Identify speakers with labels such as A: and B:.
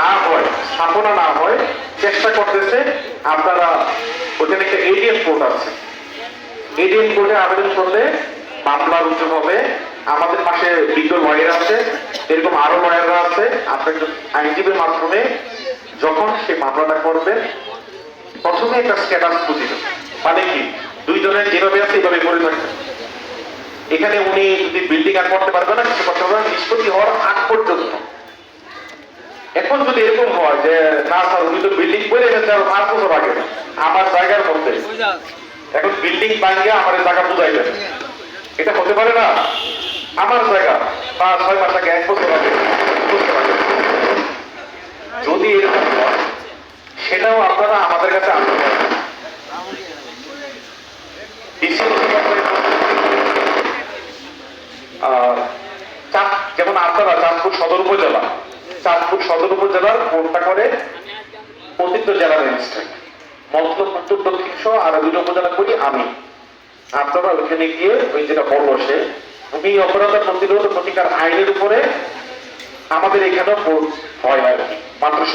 A: না হয়, স্থাপনা না হয়, চেষ্টা করতেছে, আপনারা ওখানে একটা এডিএম কোর্ট আছে। এডিএম কোর্টে আবেদন করলে মামলা রুজু হবে। আমাদের পাশে বিজ্ঞ লয়ার আছে, এরকম আরও লয়াররা আছে। আপনার আইনজীবীর মাধ্যমে যখন সে মামলাটা করবে, প্রথমে একটা স্ট্যাটাস বুঝিবে মানে কি? দুইজনের যেভাবে আছে এইভাবে করে থাকবে এখানে উনি যদি বিল্ডিং আর করতে পারবে না কিছু করতে পারবে না। নিষ্পত্তি হওয়ার আগ এখন যদি এরকম হয় যে না স্যার উনি তো বিল্ডিং করে গেছে আর পাঁচ বছর আগে, আমার জায়গার মধ্যে, এখন বিল্ডিং ভাঙিয়ে আমার জায়গা বুঝাইবেন এটা হতে পারে না? আমার জায়গা, বা ছয় মাস আগে, এক বছর আগে পারবেন যদি এরকম হয়, সেটাও আপনারা আমাদের কাছে আনতে চাঁদ যেমন আপনারা চাঁদপুর সদর উপজেলা চাঁদপুর সদর উপজেলার কোনটা করে অতীত জেলা ম্যাজিস্ট্রেট। মতলব সহ উপজেলা করি আমি। আপনারা ওইখানে গিয়ে ওই যেটা বলল সে, ভূমি অপরাধ প্রতিরোধ প্রতিকার আইনের উপরে আমাদের এখানেও হয় আর কি। মাত্র